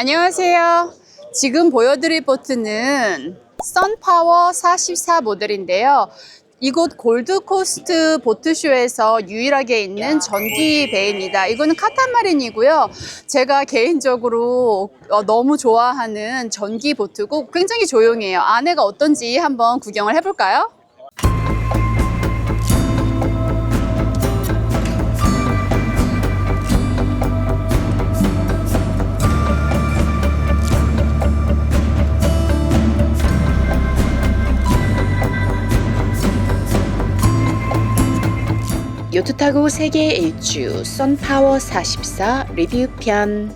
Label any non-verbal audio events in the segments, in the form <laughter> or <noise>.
안녕하세요. 지금 보여드릴 보트는 선파워 44 모델인데요. 이곳 골드코스트 보트쇼에서 유일하게 있는 전기 배입니다. 이거는 카타마린이고요. 제가 개인적으로 어, 너무 좋아하는 전기 보트고 굉장히 조용해요. 안에가 어떤지 한번 구경을 해볼까요? 요트 타고 세계 일주 선파워 44 리뷰 편.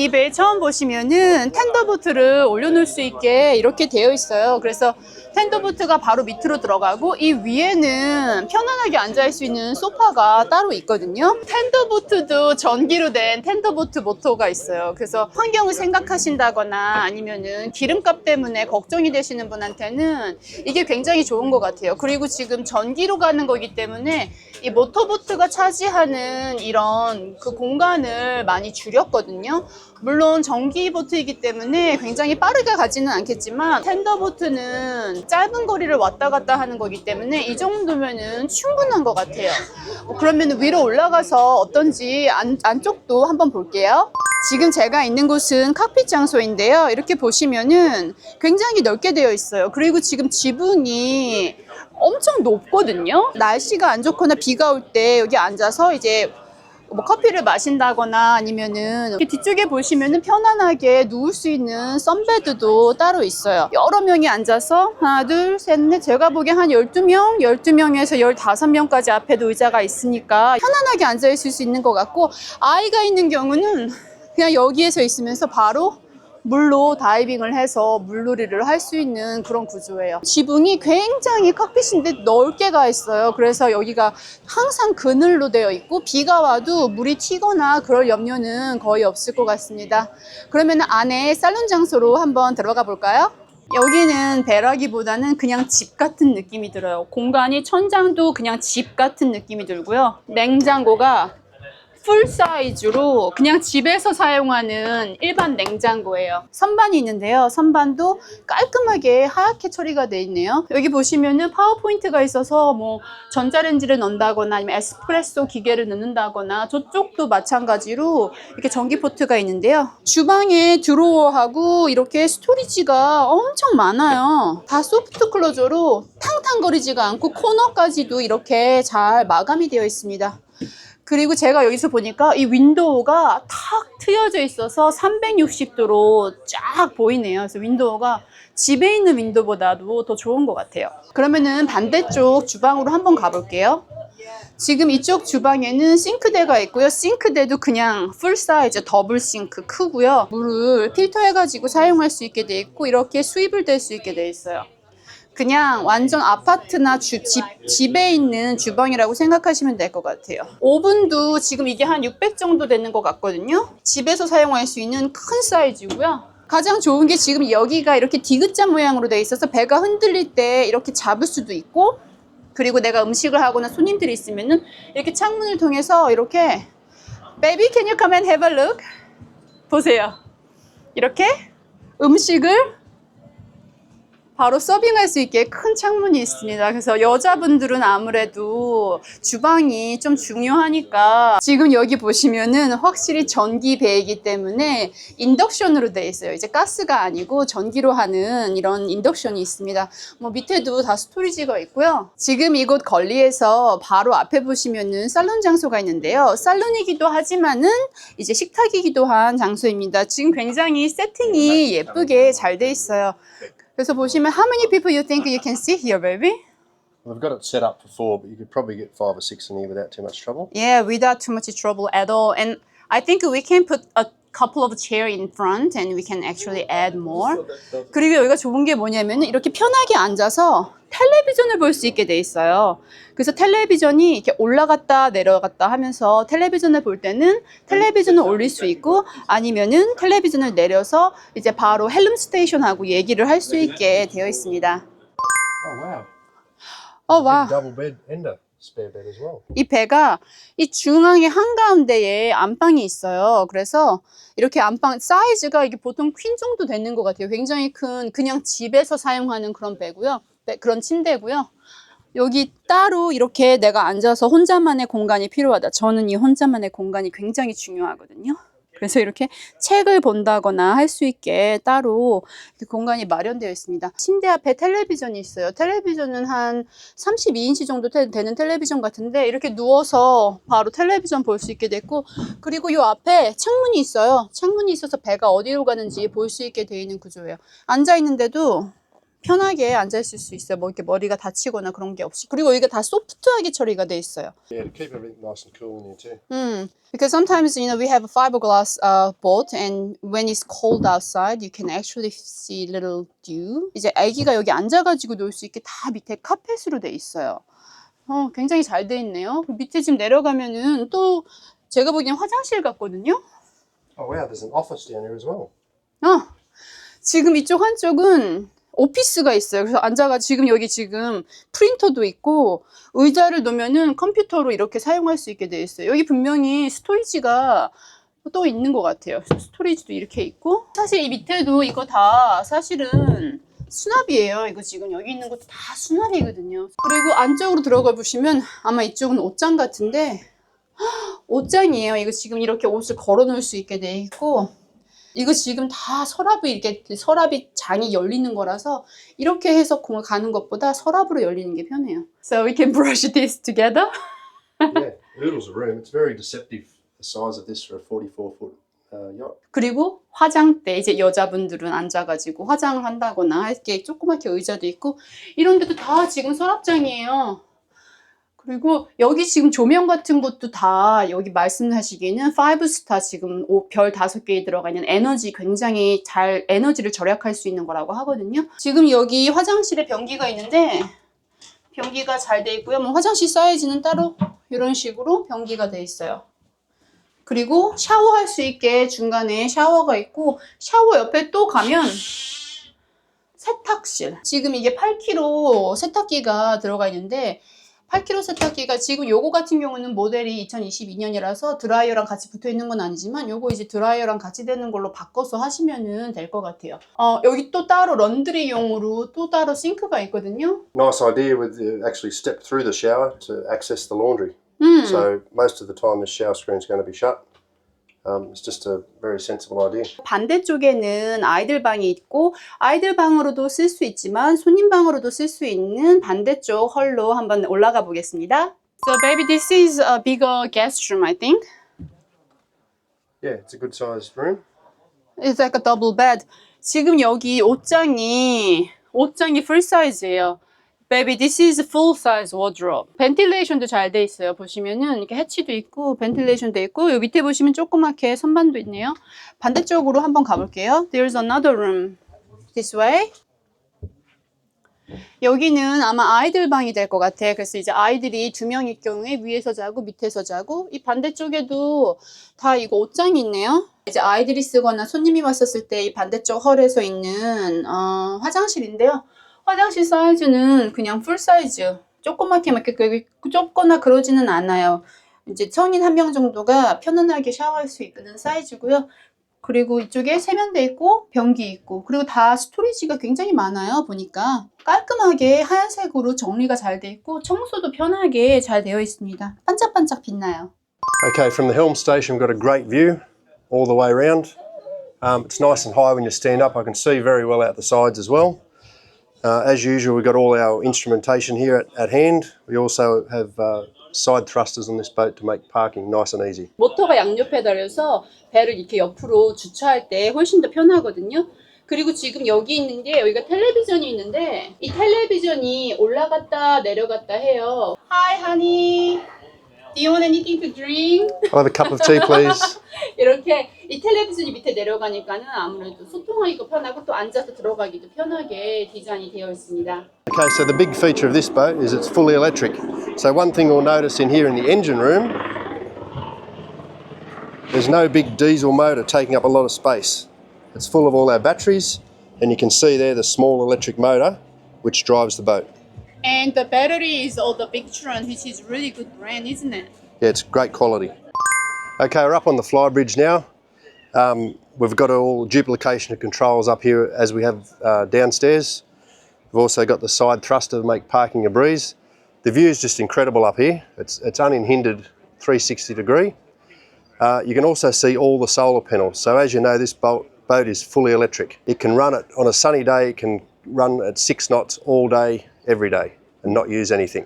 이배 처음 보시면은 텐더보트를 올려놓을 수 있게 이렇게 되어 있어요. 그래서 텐더보트가 바로 밑으로 들어가고 이 위에는 편안하게 앉아있을 수 있는 소파가 따로 있거든요. 텐더보트도 전기로 된 텐더보트 모터가 있어요. 그래서 환경을 생각하신다거나 아니면은 기름값 때문에 걱정이 되시는 분한테는 이게 굉장히 좋은 것 같아요. 그리고 지금 전기로 가는 거기 때문에 이 모터보트가 차지하는 이런 그 공간을 많이 줄였거든요. 물론 전기 보트이기 때문에 굉장히 빠르게 가지는 않겠지만 텐더보트는 짧은 거리를 왔다 갔다 하는 거기 때문에 이 정도면은 충분한 것 같아요. 어, 그러면 위로 올라가서 어떤지 안, 안쪽도 한번 볼게요. 지금 제가 있는 곳은 칵핏 장소인데요. 이렇게 보시면은 굉장히 넓게 되어 있어요. 그리고 지금 지붕이 엄청 높거든요. 날씨가 안 좋거나 비가 올 때 여기 앉아서 이제 뭐 커피를 마신다거나 아니면은 뒤쪽에 보시면은 편안하게 누울 수 있는 썬베드도 따로 있어요. 여러 명이 앉아서 하나, 둘, 셋, 넷 제가 보기엔 한 12명, 12명에서 15명까지 앞에도 의자가 있으니까 편안하게 앉아 있을 수 있는 것 같고 아이가 있는 경우는 그냥 여기에서 있으면서 바로 물로 다이빙을 해서 물놀이를 할 수 있는 그런 구조예요. 지붕이 굉장히 칵핏인데 넓게 가 있어요. 그래서 여기가 항상 그늘로 되어 있고 비가 와도 물이 튀거나 그럴 염려는 거의 없을 것 같습니다. 그러면 안에 살론 장소로 한번 들어가 볼까요? 여기는 배라기보다는 그냥 집 같은 느낌이 들어요. 공간이 천장도 그냥 집 같은 느낌이 들고요. 냉장고가 풀 사이즈로 그냥 집에서 사용하는 일반 냉장고예요. 선반이 있는데요. 선반도 깔끔하게 하얗게 처리가 돼 있네요. 여기 보시면은 파워포인트가 있어서 뭐 전자레인지를 넣는다거나 아니면 에스프레소 기계를 넣는다거나 저쪽도 마찬가지로 이렇게 전기 포트가 있는데요. 주방에 드로어하고 이렇게 스토리지가 엄청 많아요. 다 소프트 클로저로 탕탕거리지가 않고 코너까지도 이렇게 잘 마감이 되어 있습니다. 그리고 제가 여기서 보니까 이 윈도우가 탁 트여져 있어서 360도로 쫙 보이네요. 그래서 윈도우가 집에 있는 윈도우보다도 더 좋은 것 같아요. 그러면은 반대쪽 주방으로 한번 가볼게요. 지금 이쪽 주방에는 싱크대가 있고요. 싱크대도 그냥 풀 사이즈 더블 싱크 크고요. 물을 필터해가지고 사용할 수 있게 돼 있고 이렇게 수입을 될 수 있게 돼 있어요. 그냥 완전 아파트나 주, 집, 집에 있는 주방이라고 생각하시면 될 것 같아요. 오븐도 지금 이게 한 600 정도 되는 것 같거든요. 집에서 사용할 수 있는 큰 사이즈고요. 가장 좋은 게 지금 여기가 이렇게 디귿자 모양으로 돼 있어서 배가 흔들릴 때 이렇게 잡을 수도 있고 그리고 내가 음식을 하거나 손님들이 있으면은 이렇게 창문을 통해서 이렇게 Baby, can you come and have a look? 보세요. 이렇게 음식을 바로 서빙할 수 있게 큰 창문이 있습니다. 그래서 여자분들은 아무래도 주방이 좀 중요하니까 지금 여기 보시면은 확실히 전기 배이기 때문에 인덕션으로 돼 있어요. 이제 가스가 아니고 전기로 하는 이런 인덕션이 있습니다. 뭐 밑에도 다 스토리지가 있고요. 지금 이곳 걸리에서 바로 앞에 보시면은 살론 장소가 있는데요. 살론이기도 하지만은 이제 식탁이기도 한 장소입니다. 지금 굉장히 세팅이 예쁘게 잘 돼 있어요. 그래서 보시면 how many people you think you can sit here, baby? Well, I've got it set up for four, but you could probably get five or six in here without too much trouble. Yeah, without too much trouble at all. And I think we can put a couple of chair in front and we can actually add more. 그리고 여기가 좋은 게 뭐냐면 이렇게 편하게 앉아서 텔레비전을 볼 수 있게 돼 있어요. 그래서 텔레비전이 이렇게 올라갔다 내려갔다 하면서 텔레비전을 볼 때는 텔레비전을 올릴 수 있고 아니면은 텔레비전을 내려서 이제 바로 헬름 스테이션하고 얘기를 할 수 있게 되어 있습니다. Oh wow! 어, 와. 이 배가 이 중앙의 한가운데에 안방이 있어요. 그래서 이렇게 안방 사이즈가 이게 보통 퀸 정도 되는 것 같아요. 굉장히 큰 그냥 집에서 사용하는 그런 배고요. 배- 그런 침대고요. 여기 따로 이렇게 내가 앉아서 혼자만의 공간이 필요하다. 저는 이 혼자만의 공간이 굉장히 중요하거든요. 그래서 이렇게 책을 본다거나 할 수 있게 따로 공간이 마련되어 있습니다. 침대 앞에 텔레비전이 있어요. 텔레비전은 한 32인치 정도 테- 되는 텔레비전 같은데 이렇게 누워서 바로 텔레비전 볼 수 있게 됐고 그리고 요 앞에 창문이 있어요. 창문이 있어서 배가 어디로 가는지 볼 수 있게 되어 있는 구조예요. 앉아 있는데도 편하게 앉아 있을 수 있어요. 뭐 이렇게 머리가 다치거나 그런 게 없이. 그리고 이게 다 소프트하게 처리가 돼 있어요. Yeah, to keep everything nice and cool in here too. Mm. Because sometimes, you know, we have a fiberglass uh, boat, and when it's cold outside, you can actually see little dew. 이제 아기가 여기 앉아가지고 놀 수 있게 다 밑에 카펫으로 돼 있어요. 어, 굉장히 잘 돼 있네요. 그 밑에 지금 내려가면은 또 제가 보기엔 화장실 같거든요. Oh wow, there's an office down here as well. 어, 지금 이쪽 한쪽은 오피스가 있어요. 그래서 앉아가 지금 여기 지금 프린터도 있고 의자를 놓으면은 컴퓨터로 이렇게 사용할 수 있게 돼 있어요. 여기 분명히 스토리지가 또 있는 것 같아요. 스토리지도 이렇게 있고 사실 이 밑에도 이거 다 사실은 수납이에요. 이거 지금 여기 있는 것도 다 수납이거든요. 그리고 안쪽으로 들어가 보시면 아마 이쪽은 옷장 같은데 옷장이에요. 이거 지금 이렇게 옷을 걸어 놓을 수 있게 돼 있고 이거 지금 다 서랍이 이렇게 서랍이 장이 열리는 거라서 이렇게 해서 공을 가는 것보다 서랍으로 열리는 게 편해요. So we can brush this together. yeah, oodles of room. It's very deceptive. The size of this for a 44 foot uh, yacht. 그리고 화장대 이제 여자분들은 앉아가지고 화장을 한다거나 할게 조그맣게 의자도 있고 이런 데도 다 지금 서랍장이에요. 그리고 여기 지금 조명 같은 것도 다 여기 말씀하시기에는 5스타 지금 오- 별 다섯 개에 들어가 있는 에너지 굉장히 잘 에너지를 절약할 수 있는 거라고 하거든요. 지금 여기 화장실에 변기가 있는데 변기가 잘 돼 있고요. 뭐 화장실 사이즈는 따로 이런 식으로 변기가 돼 있어요. 그리고 샤워할 수 있게 중간에 샤워가 있고 샤워 옆에 또 가면 세탁실. 지금 이게 8kg 세탁기가 들어가 있는데 8kg 세탁기가 지금 요거 같은 경우는 모델이 2022년이라서 드라이어랑 같이 붙어 있는 건 아니지만 요거 이제 드라이어랑 같이 되는 걸로 바꿔서 하시면은 될 것 같아요. 어, 여기 또 따로 런드리용으로 또 따로 싱크가 있거든요. Nice idea with the, actually step through the shower to access the laundry. 음. So most of the time this shower screen is going to be shut. Um, it's just a very sensible idea. 반대쪽에는 아이들 방이 있고 아이들 방으로도 쓸 수 있지만 손님 방으로도 쓸 수 있는 반대쪽 헐로 한번 올라가 보겠습니다. So baby, this is a bigger guest room, I think. Yeah, it's a good sized room. It's like a double bed. 지금 여기 옷장이 옷장이 full size예요. Baby, this is full size wardrobe. 벤틸레이션도 잘 돼 있어요. 보시면은 이렇게 해치도 있고 벤틸레이션도 있고 여기 밑에 보시면 조그맣게 선반도 있네요. 반대쪽으로 한번 가볼게요. There's another room. This way. 여기는 아마 아이들 방이 될 것 같아. 그래서 이제 아이들이 두 명일 경우에 위에서 자고 밑에서 자고 이 반대쪽에도 다 이거 옷장이 있네요. 이제 아이들이 쓰거나 손님이 왔었을 때 이 반대쪽 헐에서 있는 어, 화장실인데요. 화장실 사이즈는 그냥 풀 사이즈. 조그맣게 막 좁거나 그러지는 않아요. 이제 성인 한 명 정도가 편안하게 샤워할 수 있는 사이즈고요. 그리고 이쪽에 세면대 있고 변기 있고 그리고 다 스토리지가 굉장히 많아요. 보니까 깔끔하게 하얀색으로 정리가 잘 돼 있고 청소도 편하게 잘 되어 있습니다. 반짝반짝 빛나요. Okay, from the helm station, we've got a great view all the way around. Um, it's nice and high when you stand up. I can see very well out the sides as well. Uh, as usual, we've got all our instrumentation here at, at hand. We also have uh, side thrusters on this boat to make parking nice and easy. 모터가 양옆에 달려서 배를 이렇게 옆으로 주차할 때 훨씬 더 편하거든요. 그리고 지금 여기 있는 게 여기가 텔레비전이 있는데 이 텔레비전이 올라갔다 내려갔다 해요. Hi, honey. Do you want anything to drink? I'll have a cup of tea, please. <laughs> 이렇게 이 텔레비전이 밑에 내려가니까는 아무래도 소통하기도 편하고 또 앉아서 들어가기도 편하게 디자인이 되어 있습니다. Okay, so the big feature of this boat is it's fully electric. So one thing you'll notice in here in the engine room, there's no big diesel motor taking up a lot of space. It's full of all our batteries, and you can see there the small electric motor which drives the boat. And the battery is all the Victron, which is really good brand, isn't it? Yeah, it's great quality. Okay, we're up on the flybridge now. Um, we've got all duplication of controls up here as we have uh, downstairs. We've also got the side thruster to make parking a breeze. The view is just incredible up here. It's, it's unhindered 360 degree. Uh, you can also see all the solar panels. So as you know, this boat, boat is fully electric. It can run it on a sunny day. It can run at six knots all day, every day, and not use anything.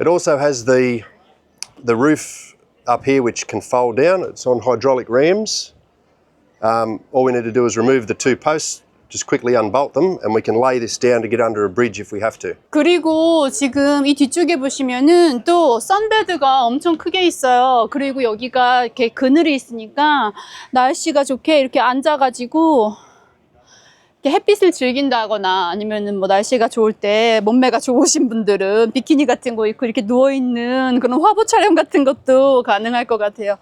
It also has the the roof up here, which can fold down. It's on hydraulic rams. Um, all we need to do is remove the two posts, just quickly unbolt them, and we can lay this down to get under a bridge if we have to. 그리고 지금 이 뒤쪽에 보시면은 또 선베드가 엄청 크게 있어요. 그리고 여기가 이렇게 그늘이 있으니까 날씨가 좋게 이렇게 앉아가지고 이렇게 햇빛을 즐긴다거나 아니면은 뭐 날씨가 좋을 때 몸매가 좋으신 분들은 비키니 같은 거 입고 이렇게 누워 있는 그런 화보 촬영 같은 것도 가능할 것 같아요.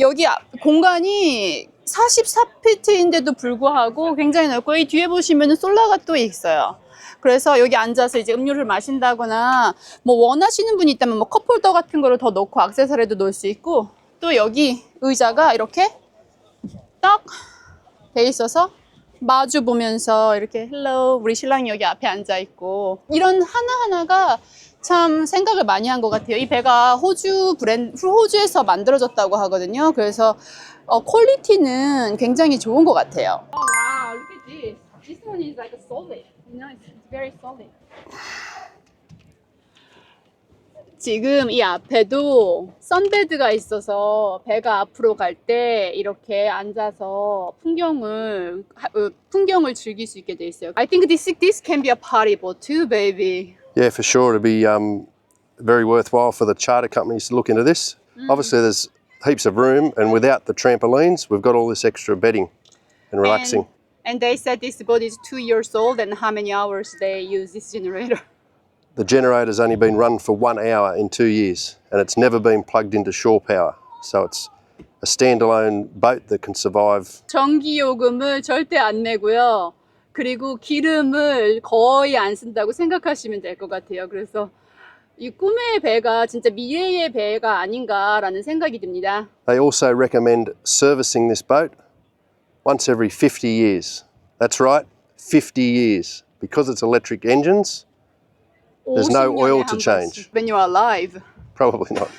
여기 앞- 공간이 44피트인데도 불구하고 굉장히 넓고 이 뒤에 보시면은 솔라가 또 있어요. 그래서 여기 앉아서 이제 음료를 마신다거나 뭐 원하시는 분이 있다면 뭐 컵홀더 같은 거를 더 넣고 액세서리도 넣을 수 있고 또 여기 의자가 이렇게 딱 돼 있어서 마주 보면서 이렇게 헬로 우리 신랑이 여기 앞에 앉아 있고 이런 하나하나가 참 생각을 많이 한 것 같아요. 이 배가 호주 브랜드 호주에서 만들어졌다고 하거든요. 그래서 어, 퀄리티는 굉장히 좋은 것 같아요. Oh wow, look at this. This one is like a solid. You know, it's very solid. 지금 이 앞에도 선베드가 있어서 배가 앞으로 갈 때 이렇게 앉아서 풍경을 하- 어, 풍경을 즐길 수 있게 돼 있어요. I think this this can be a party boat too, baby. Yeah, for sure, it'd be um, very worthwhile for the charter companies to look into this. Obviously, there's heaps of room, and without the trampolines, we've got all this extra bedding and relaxing. And, and they said this boat is two years old and how many hours they use this generator. The generator's only been run for one hour in two years, and it's never been plugged into shore power. So it's a standalone boat that can survive. 전기 요금을 절대 안 내고요. 그리고 기름을 거의 안 쓴다고 생각하시면 될 것 같아요. 그래서 이 꿈의 배가 진짜 미래의 배가 아닌가라는 생각이 듭니다. They also recommend servicing this boat once every 50 years. That's right, 50 years. Because it's electric engines, There's no 50년에 oil 한 to 번씩. change. When you are alive. probably not.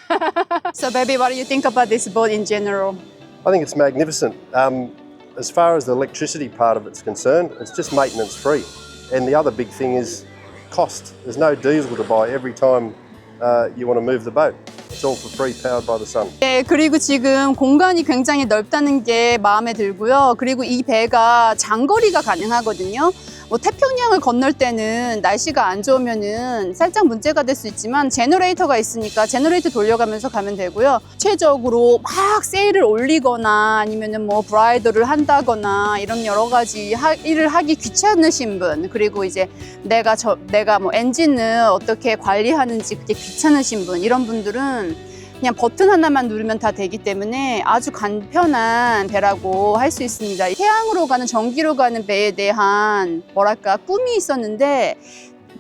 <laughs> So baby, what do you think about this boat in general? I think it's magnificent. Um, as far as the electricity part of it's concerned, it's just maintenance free. And the other big thing is cost. There's no diesel to buy every time uh, you want to move the boat. It's all for free, powered by the sun. 네, 그리고 지금 공간이 굉장히 넓다는 게 마음에 들고요. 그리고 이 배가 장거리가 가능하거든요. 뭐 태평양을 건널 때는 날씨가 안 좋으면은 살짝 문제가 될 수 있지만 제너레이터가 있으니까 제너레이터 돌려가면서 가면 되고요. 최적으로 막 세일을 올리거나 아니면은 뭐 브라이더를 한다거나 이런 여러 가지 하- 일을 하기 귀찮으신 분 그리고 이제 내가 저 내가 뭐 엔진을 어떻게 관리하는지 그게 귀찮으신 분 이런 분들은 그냥 버튼 하나만 누르면 다 되기 때문에 아주 간편한 배라고 할 수 있습니다. 태양으로 가는 전기로 가는 배에 대한 뭐랄까 꿈이 있었는데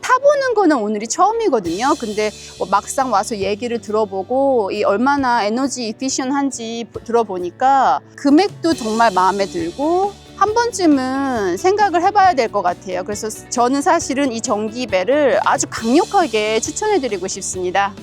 타보는 거는 오늘이 처음이거든요. 근데 뭐 막상 와서 얘기를 들어보고 이 얼마나 에너지 이피션한지 들어보니까 금액도 정말 마음에 들고 한 번쯤은 생각을 해봐야 될 것 같아요. 그래서 저는 사실은 이 전기배를 아주 강력하게 추천해드리고 싶습니다.